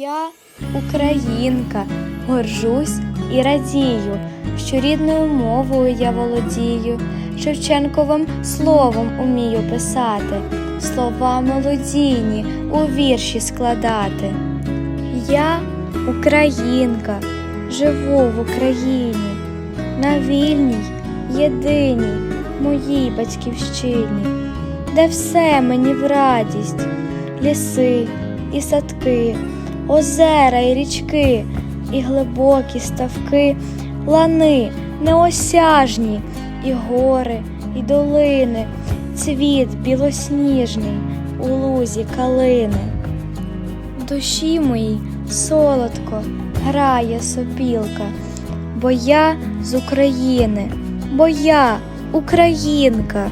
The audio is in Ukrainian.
Я українка, горжусь і радію, що рідною мовою я володію, Шевченковим словом умію писати, слова мелодійні у вірші складати. Я українка, живу в Україні, на вільній, єдиній моїй батьківщині, де все мені в радість, ліси і садки, озера і річки, і глибокі ставки, лани неосяжні, і гори, і долини, цвіт білосніжний у лузі калини. Душі моїй солодко грає сопілка, бо я з України, бо я українка.